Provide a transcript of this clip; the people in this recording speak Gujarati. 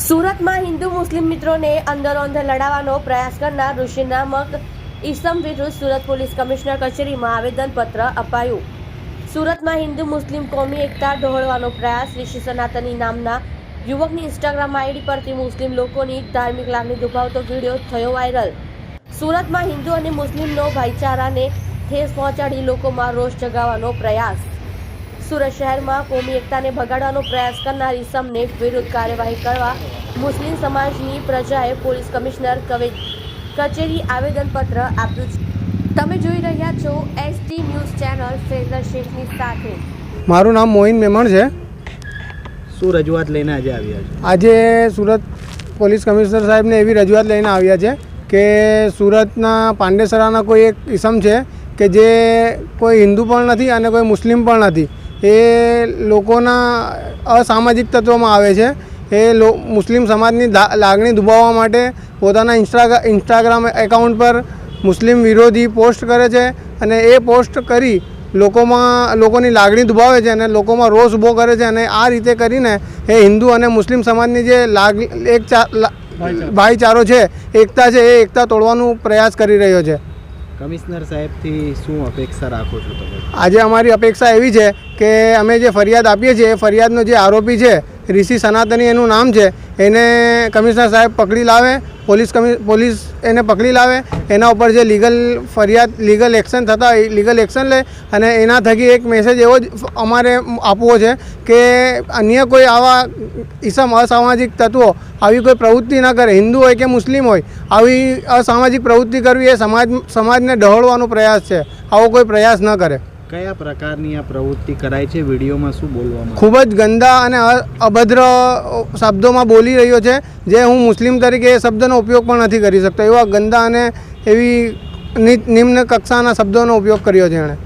સુરતમાં હિન્દુ મુસ્લિમ મિત્રોને અંદર અંદર લડાવવાનો પ્રયાસ કરનાર ઋષિ નામક ઈસમ વિરુદ્ધ સુરત પોલીસ કમિશનર કચેરીમાં આવેદનપત્ર અપાયું. સુરતમાં હિન્દુ મુસ્લિમ કોમી એકતા ડહોળવાનો પ્રયાસ, ઋષિ સનાતની નામના યુવકની ઇન્સ્ટાગ્રામ આઈડી પરથી મુસ્લિમ લોકોની ધાર્મિક લાગણી દુભાવતો વીડિયો થયો વાયરલ. સુરતમાં હિન્દુ અને મુસ્લિમનો ભાઈચારાને ઠેસ પહોંચાડી લોકોમાં રોષ જગાવવાનો પ્રયાસ. સુરત શહેરમાં કોમી એકતાને ભગાડવાનો પ્રયાસ કરનાર ઇસમને વિરુદ્ધ કાર્યવાહી કરવા મુસ્લિમ સમાજની પ્રજાએ પોલીસ કમિશનર કવે કચેરી આવેદનપત્ર આપ્યું છે. તમે જોઈ રહ્યા છો એસટી ન્યૂઝ ચેનલ ફેઝર શેખની સાથે. મારું નામ મોહિન મેમણ છે. શું રજૂઆત લઈને આજે આવ્યા છે? આજે સુરત પોલીસ કમિશનર સાહેબને એવી રજૂઆત લઈને આવ્યા છે કે સુરતના પાંડેસરાના કોઈ એક ઇસમ છે કે જે કોઈ હિન્દુ પણ નથી અને કોઈ મુસ્લિમ પણ નથી. એ લોકોના અસામાજિક તત્વમાં આવે છે. એ લો મુસ્લિમ સમાજની લાગણી દુભાવવા માટે પોતાના ઇન્સ્ટા ઇન્સ્ટાગ્રામ એકાઉન્ટ પર મુસ્લિમ વિરોધી પોસ્ટ કરે છે અને એ પોસ્ટ કરી લોકોમાં લોકોની લાગણી દુભાવે છે અને લોકોમાં રોષ ઊભો કરે છે અને આ રીતે કરીને એ હિન્દુ અને મુસ્લિમ સમાજની જે લાગ એક ભાઈચારો છે એકતા છે એ એકતા તોડવાનો પ્રયાસ કરી રહ્યો છે. કમિશનર સાહેબથી શું અપેક્ષા રાખો છો તમે? આજે અમારી અપેક્ષા એવી છે કે અમે જે ફરિયાદ આપીએ છીએ, એ ફરિયાદનો જે આરોપી છે, ઋષિ સનાતની એનું નામ છે, એને કમિશનર સાહેબ પકડી લાવે પોલીસ કમિ, પોલીસ એને પકડી લાવે, એના ઉપર જે લીગલ ફરિયાદ, લીગલ એક્શન થતા હોય, લીગલ એક્શન લે અને એના થકી એક મેસેજ એવો જ અમારે આપવો છે કે અન્ય કોઈ આવા ઈસમ અસામાજિક તત્વો, આવી કોઈ પ્રવૃત્તિ ન કરે, હિન્દુ હોય કે મુસ્લિમ હોય, આવી અસામાજિક પ્રવૃત્તિ કરવી એ સમાજ, સમાજને ડહોળવાનો પ્રયાસ છે. આવો કોઈ પ્રયાસ ન કરે. કયા પ્રકારની આ પ્રવૃત્તિ કરાય છે? વિડીયોમાં શું બોલવામાં ખૂબ જ ગંદા અને અભદ્ર શબ્દોમાં બોલી રહ્યો છે, જે હું મુસ્લિમ તરીકે એ શબ્દનો ઉપયોગ પણ નથી કરી શકતો. એવા ગંદા અને એવી નિમ્ન કક્ષાના શબ્દોનો ઉપયોગ કર્યો છે એણે.